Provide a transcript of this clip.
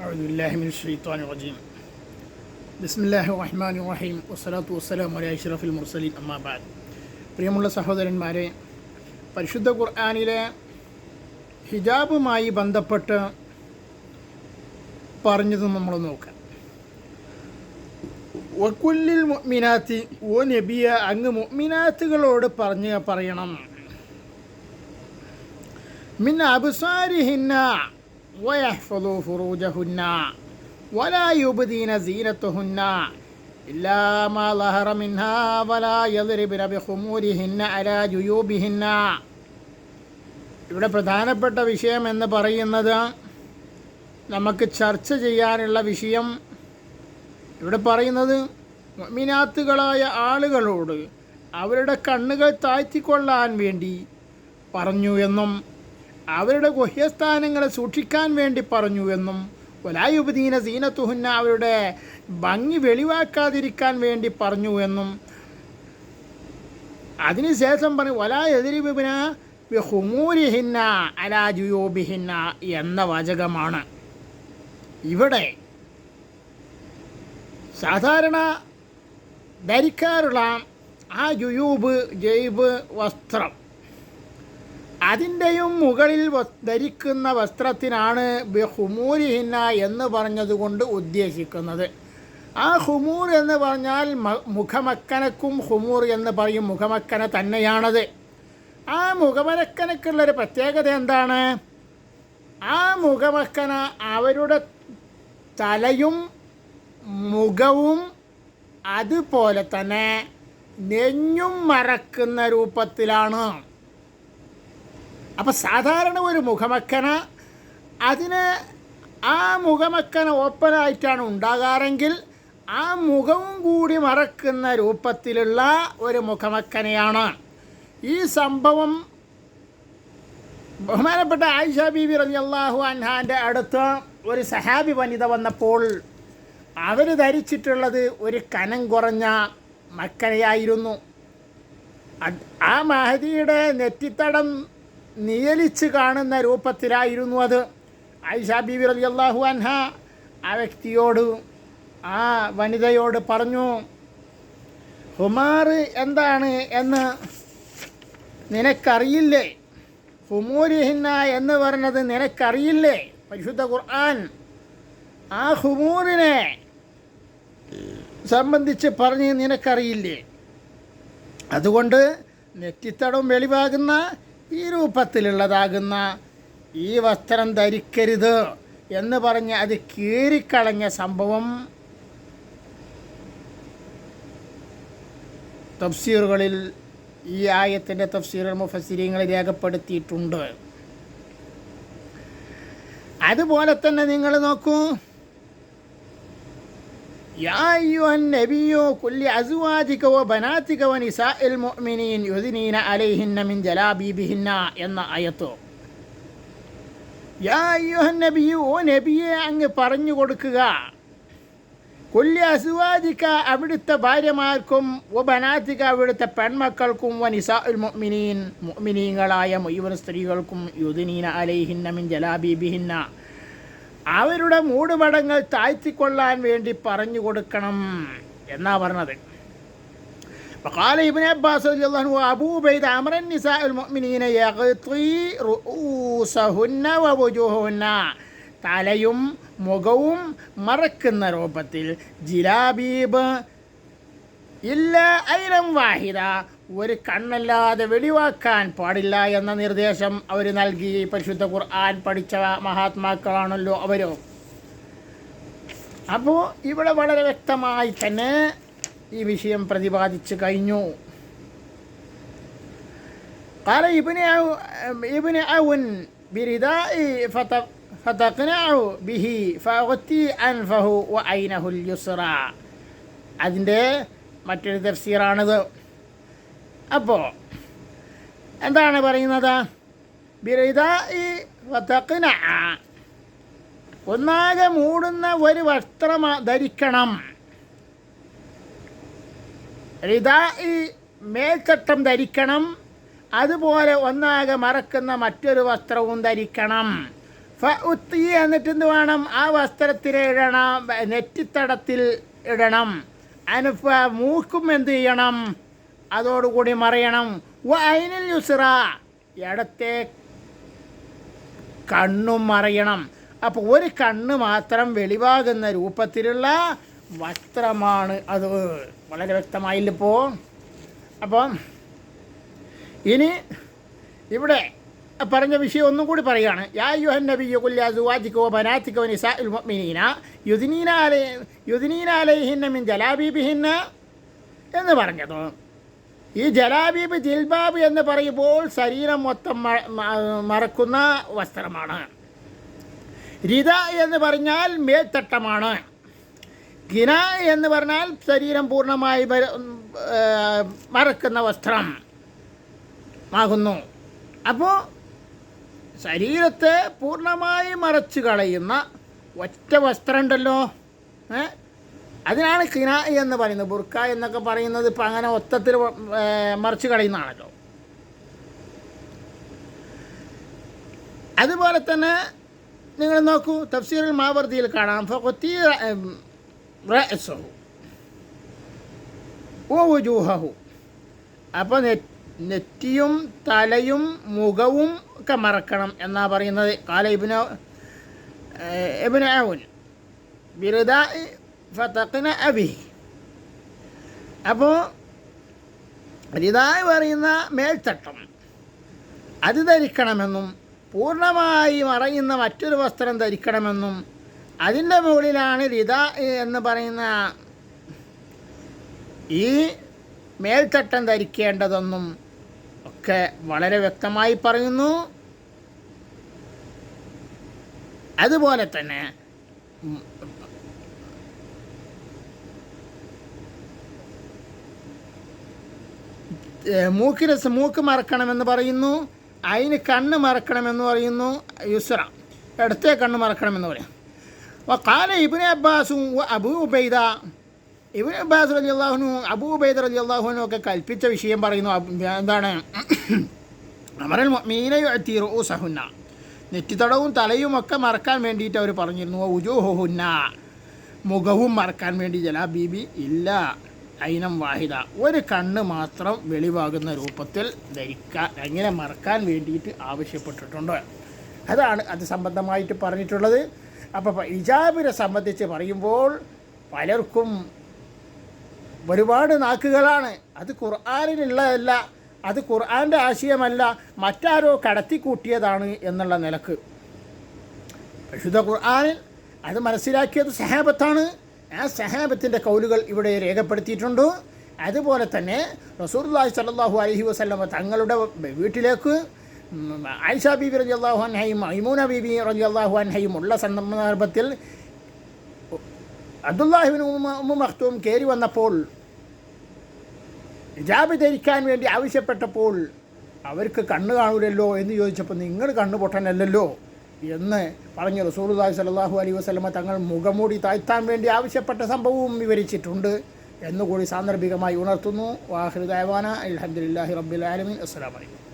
أعوذ بالله من الشيطان الرجيم بسم الله الرحمن الرحيم والصلاة والسلام على أشرف المرسلين أما بعد പ്രിയമുള്ള സഹോദരന്മാരെ പരിശുദ്ധ ഖുർആാനിലെ ഹിജാബുമായി ബന്ധപ്പെട്ട് പറഞ്ഞത് നമ്മൾ നോക്കാം വക്കുല്ലിൽ മുഅ്മിനാത്തി ഓ നബിയ അങ്ങ് മുഅ്മിനാത്തുകളോട് പറഞ്ഞ് പറയണം മിൻ അബ്സാരിഹിന്ന ويحفظوا فروجهن ولا يبدين زينتهن إلا ما ظهر منها ولا يضربن بخمورهن على جيوبهن ഇവിടെ പ്രധാനപ്പെട്ട വിഷയം എന്ന് പറയുന്നത് നമുക്ക് ചർച്ച ചെയ്യാനുള്ള വിഷയം ഇവിടെ പറയുന്നത് മിനാത്തുകളായ ആളുകളോട് അവരുടെ കണ്ണുകൾ താഴ്ത്തിക്കൊള്ളാൻ വേണ്ടി പറഞ്ഞു എന്നും അവരുടെ ഗുഹ്യസ്ഥാനങ്ങളെ സൂക്ഷിക്കാൻ വേണ്ടി പറഞ്ഞു എന്നും ഒലായുപദീന സീനത്തുഹുന്ന അവരുടെ ഭംഗി വെളിവാക്കാതിരിക്കാൻ വേണ്ടി പറഞ്ഞു എന്നും. അതിനുശേഷം പറഞ്ഞു ഒലാ എതിരിബിന ഹുമൂരിഹിന്ന അലാജുയോബിഹിന്ന എന്ന വാചകമാണ്. ഇവിടെ സാധാരണ ധരിക്കാറുള്ള ആ ജുയൂബ് ജൈബ് വസ്ത്രം അതിന്റെയും മുകളിൽ ധരിക്കുന്ന വസ്ത്രത്തിനാണ് ഹുമൂരിഹിന്ന എന്ന് പറഞ്ഞതുകൊണ്ട് ഉദ്ദേശിക്കുന്നത്. ആ ഹുമൂർ എന്ന് പറഞ്ഞാൽ മുഖമക്കനക്കും ഹുമൂർ എന്ന് പറയും. മുഖമക്കന തന്നെയാണത്. ആ മുഖമരക്കനക്കുള്ളൊരു പ്രത്യേകത എന്താണ്? ആ മുഖമക്കന അവരുടെ തലയും മുഖവും അതുപോലെ തന്നെ നെഞ്ഞും മറക്കുന്ന രൂപത്തിലാണ്. അപ്പം സാധാരണ ഒരു മുഖമക്കന അതിന് ആ മുഖമക്കന ഓപ്പണായിട്ടാണ് ഉണ്ടാകാറെങ്കിൽ ആ മുഖവും കൂടി മറക്കുന്ന രൂപത്തിലുള്ള ഒരു മുഖമക്കനയാണ്. ഈ സംഭവം ബഹുമാനപ്പെട്ട ആയിഷ ബീബി റബി അള്ളാഹു അൻഹാന്റെ അടുത്ത് ഒരു സഹാബി വനിത വന്നപ്പോൾ അവർ ധരിച്ചിട്ടുള്ളത് ഒരു കനം കുറഞ്ഞ മക്കനയായിരുന്നു. ആ മഹദിയുടെ നെറ്റിത്തടം നിയലിച്ച് കാണുന്ന രൂപത്തിലായിരുന്നു അത്. ഐഷ ബീവി അലി അള്ളാഹു അൻഹ ആ വ്യക്തിയോട് ആ വനിതയോട് പറഞ്ഞു ഹുമാർ എന്താണ് എന്ന് നിനക്കറിയില്ലേ? ഹുമൂരിഹിന്ന എന്ന് പറഞ്ഞത് നിനക്കറിയില്ലേ? പരിശുദ്ധ ഖുർആൻ ആ ഹുമൂറിനെ സംബന്ധിച്ച് പറഞ്ഞ് നിനക്കറിയില്ലേ? അതുകൊണ്ട് നെറ്റിത്തടം വെളിവാകുന്ന ഈ രൂപത്തിലുള്ളതാകുന്ന ഈ വസ്ത്രം ധരിക്കരുത് എന്ന് പറഞ്ഞ് അത് കീറിക്കളഞ്ഞ സംഭവം തഫ്സീറുകളിൽ ഈ ആയത്തിന്റെ തഫ്സീറുകൾ മുഫസിരിങ്ങൾ രേഖപ്പെടുത്തിയിട്ടുണ്ട്. അതുപോലെ തന്നെ നിങ്ങൾ നോക്കൂ يا أيها النبي كل أزواجك وبناتك ونساء المؤمنين يذنين عليهن من جلابيبهن എന്ന ആയത്തോ യാ അയ്യുഹൻ നബിയു ഓ നബിയെ അങ്ങ് പറഞ്ഞു കൊടുക്കുക കൊല്ലി അസുവാദിക്ക അവിടുത്തെ ഭാര്യമാർക്കും ഒ ബനാത്തിക്ക അവിടുത്തെ പെൺമക്കൾക്കും വ നിസാ ഉൽ മൊമിനീൻ മൊമിനീങ്ങളായ മുഴുവൻ സ്ത്രീകൾക്കും യുദിനീന അലൈഹിന്ന മിൻ ജലാബീബിഹിന്ന അവരുടെ മൂടുപടങ്ങൾ താഴ്ത്തിക്കൊള്ളാൻ വേണ്ടി പറഞ്ഞു കൊടുക്കണം എന്നാ പറഞ്ഞത് فقال ابن عباس رضي الله عنه أبو بيد أمر النساء المؤمنين يغطي رؤوسهن ووجوههن തലയും മുഖവും മറക്കുന്ന രൂപത്തിൽ ജിലാബീബ് ഇല്ല ഐലം വാഹിദ ഒരു കണ്ണല്ലാതെ വെടിവാക്കാൻ പാടില്ല എന്ന നിർദ്ദേശം അവർ നൽകി പരിശുദ്ധ ഖുർആൻ പഠിച്ച മഹാത്മാക്കളാണല്ലോ അവരോ അപ്പോൾ ഇവിടെ വളരെ വ്യക്തമായി തന്നെ ഈ വിഷയം പ്രതിപാദിച്ചു കഴിഞ്ഞു قال ابن ابن عون برداء فتقنع به فأغطي أنفه وعينه اليسرى അതിൻ്റെ മറ്റൊരു തഫ്സീറാണിത് അപ്പോൾ എന്താണ് പറയുന്നത്? ഒന്നാകെ മൂടുന്ന ഒരു വസ്ത്രം ധരിക്കണം. റിദായി മേൽത്തട്ടം ധരിക്കണം. അതുപോലെ ഒന്നാകെ മറക്കുന്ന മറ്റൊരു വസ്ത്രവും ധരിക്കണം. ഉത്തി എന്നിട്ട് എന്ത് വേണം? ആ വസ്ത്രത്തിൽ ഇടണം. നെറ്റിത്തടത്തിൽ ഇടണം. അനുഫ മൂക്കും എന്ത് ചെയ്യണം? അതോടുകൂടി മറിയണം. വ യുസിറ. ഇടത്തെ കണ്ണും മറയണം. അപ്പോൾ ഒരു കണ്ണ് മാത്രം വെളിവാകുന്ന രൂപത്തിലുള്ള വസ്ത്രമാണ് അത്. വളരെ വ്യക്തമായില്ലിപ്പോൾ അപ്പം ഇനി ഇവിടെ പറഞ്ഞ വിഷയം ഒന്നും കൂടി പറയുകയാണ്. യാ യുഹൻ നബി യുകുല്യാസുവാജിക്കോ ബനാത്തിക്കോ നിസാഇൽ മുഅ്മിനീന യുദ്നീന അലൈ യുദ്നീന അലൈഹിന്ന മിൻ ജലാബീബിഹിന്ന എന്ന് പറഞ്ഞത്. ഈ ജലാബീബ് ജിൽബാബ് എന്ന് പറയുമ്പോൾ ശരീരം മൊത്തം മറക്കുന്ന വസ്ത്രമാണ്. രിത എന്ന് പറഞ്ഞാൽ മേൽത്തട്ടമാണ്. ഗിന എന്ന് പറഞ്ഞാൽ ശരീരം പൂർണമായി മറക്കുന്ന വസ്ത്രം ആകുന്നു. അപ്പോൾ ശരീരത്തെ പൂർണമായി മറച്ചു കളയുന്ന ഒറ്റ വസ്ത്രമുണ്ടല്ലോ. അതിനാണ് കിന എന്ന് പറയുന്നത്. ബുർക്ക എന്നൊക്കെ പറയുന്നത് ഇപ്പം അങ്ങനെ ഒത്തത്തിൽ മറിച്ച് കളയുന്നതാണല്ലോ. അതുപോലെ തന്നെ നിങ്ങൾ നോക്കൂ തഫ്സീറുൽ മാവർദിയിൽ കാണാം. റഅസഹു വജൂഹഹു. അപ്പോൾ നെറ്റിയും തലയും മുഖവും ഒക്കെ മറക്കണം എന്നാ പറയുന്നത്. കാല ഇബിന് എബിനാവുൻ ബിരുദ ഫതഖ്ന അബി. അപ്പോൾ ഇതായി പറയുന്ന മേൽത്തട്ടം. അത് ധരിക്കണമെന്നും പൂർണമായി മറയുന്ന മറ്റൊരു വസ്ത്രം ധരിക്കണമെന്നും അതിന്റെ മുകളിലാണ് റിത എന്ന് പറയുന്ന ഈ മേൽത്തട്ടം ധരിക്കേണ്ടതെന്നും ഒക്കെ വളരെ വ്യക്തമായി പറയുന്നു. അതുപോലെ തന്നെ മൂക്കിന് മൂക്ക് മറക്കണമെന്ന് പറയുന്നു അതിന് കണ്ണ് മറക്കണമെന്ന് പറയുന്നു യുസ്ര ഇടത്തെ കണ്ണ് മറക്കണമെന്ന് പറയും. കാല ഇബിന് അബ്ബാസും Abu Ubaida. Ibn Abbas Ali അള്ളാഹുനു അബൂ ഉബൈദ അലി അള്ളാഹുനും ഒക്കെ കൽപ്പിച്ച വിഷയം പറയുന്നു. എന്താണ്? അമരൽ മീനയു സഹുന്ന നെറ്റിത്തടവും തലയും ഒക്കെ മറക്കാൻ വേണ്ടിയിട്ട് അവർ പറഞ്ഞിരുന്നു. ഉജുഹുന്ന മുഖവും മറക്കാൻ വേണ്ടി ജലാ ബീബി ഇല്ല. ഐനം വാഹിദ. ഒരു കണ്ണ് മാത്രം വെളിവാകുന്ന രൂപത്തിൽ ധരിക്കാൻ അങ്ങനെ മറക്കാൻ വേണ്ടിയിട്ട് ആവശ്യപ്പെട്ടിട്ടുണ്ട്. അതാണ് അത് സംബന്ധമായിട്ട് പറഞ്ഞിട്ടുള്ളത്. അപ്പോൾ ഇജാബിനെ സംബന്ധിച്ച് പറയുമ്പോൾ പലർക്കും ഒരുപാട് നാക്കുകളാണ്. അത് ഖുർആാനിലുള്ളതല്ല അത് ഖുർആാന്റെ ആശയമല്ല മറ്റാരോ കടത്തിക്കൂട്ടിയതാണ് എന്നുള്ള നിലയ്ക്ക്. പരിശുദ്ധ ഖുർആാനിൽ അത് മനസ്സിലാക്കിയത് സഹാബത്താണ്. ആ സഹാബത്തിന്റെ കൗലുകൾ ഇവിടെ രേഖപ്പെടുത്തിയിട്ടുണ്ട്? അതുപോലെ തന്നെ റസൂർലാഹി സല്ലാഹു അലഹി വസ്ലമ തങ്ങളുടെ വീട്ടിലേക്ക് ആയിഷ ബീബി റജി അള്ളാഹു അൻഹയും മൈമൂന ബീബി റജി അള്ളാഹു അൻഹയും ഉള്ള സന്ദർഭത്തിൽ അബ്ദുല്ലാഹിബിൻ ഉമ്മ മഖ്തൂം കയറി വന്നപ്പോൾ ഹിജാബ് ധരിക്കാൻ വേണ്ടി ആവശ്യപ്പെട്ടപ്പോൾ അവർക്ക് കണ്ണ് കാണൂലല്ലോ എന്ന് ചോദിച്ചപ്പോൾ നിങ്ങൾ കണ്ണ് പൊട്ടനല്ലല്ലോ. എന്ന് പറഞ്ഞു റസൂലുള്ളാഹി സലാഹു അലൈഹി വസ്ലമ തങ്ങൾ മുഖമൂടി താഴ്ത്താൻ വേണ്ടി ആവശ്യപ്പെട്ട സംഭവവും വിവരിച്ചിട്ടുണ്ട് എന്നുകൂടി സാന്ദർഭികമായി ഉണർത്തുന്നു. വാഹിർ ദൈവാന അലഹദില്ലാഹി റബ്ബിൽ ആലമീൻ. അസ്സലാമു അലൈക്കും.